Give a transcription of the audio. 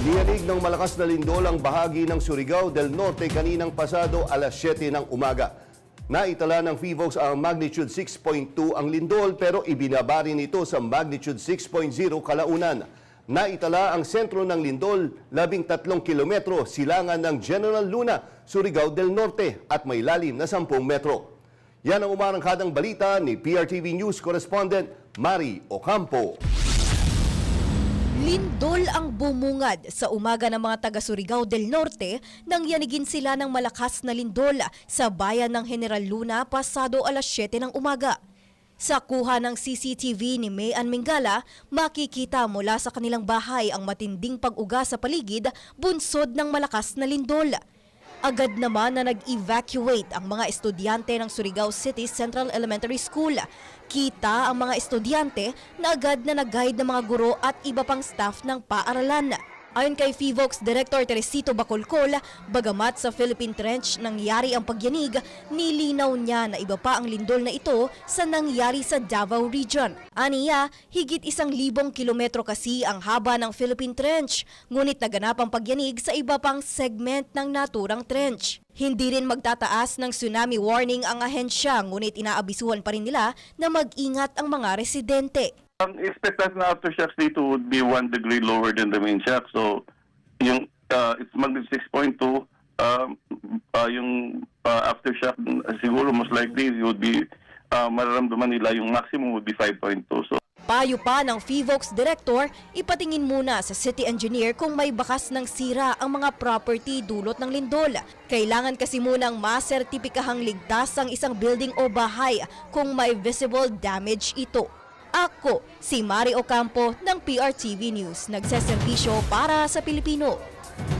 Niyanig ng malakas na lindol ang bahagi ng Surigao del Norte kaninang pasado alas 7 ng umaga. Naitala ng FIVOX ang magnitude 6.2 ang lindol pero ibinaba rin ito sa magnitude 6.0 kalaunan. Naitala ang sentro ng lindol 13 kilometro silangan ng General Luna, Surigao del Norte at may lalim na 10 metro. Yan ang umarangkadang balita ni PRTV News correspondent Mari Ocampo. Lindol ang bumungad sa umaga ng mga taga Surigao del Norte nang yanigin sila ng malakas na lindol sa bayan ng General Luna pasado alas 7 ng umaga. Sa kuha ng CCTV ni Mayan Mingala, makikita mula sa kanilang bahay ang matinding pag-uga sa paligid bunsod ng malakas na lindol. Agad naman na nag-evacuate ang mga estudyante ng Surigao City Central Elementary School. Kita ang mga estudyante na agad na nag-guide ng mga guro at iba pang staff ng paaralan. Ayon kay FIVOX Director Teresito Bacolcol, bagamat sa Philippine Trench nangyari ang pagyanig, nilinaw niya na iba pa ang lindol na ito sa nangyari sa Davao Region. Aniya, higit isang libong kilometro kasi ang haba ng Philippine Trench, ngunit naganap ang pagyanig sa iba pang segment ng naturang trench. Hindi rin magtataas ng tsunami warning ang ahensya, ngunit inaabisuhan pa rin nila na mag-ingat ang mga residente. Ang expected na aftershocks dito would be 1 degree lower than the main shock. So, yung uh, it's magnitude 6.2, um, uh, yung uh, aftershock uh, siguro most likely would be uh, mararamdaman nila yung maximum would be 5.2. So, Payo pa ng FIVOX Director, ipatingin muna sa city engineer kung may bakas ng sira ang mga property dulot ng lindol. Kailangan kasi munang masertipikahang ligtas ang isang building o bahay kung may visible damage ito. Ako, si Mari Ocampo ng PRTV News, nagseserbisyo para sa Pilipino.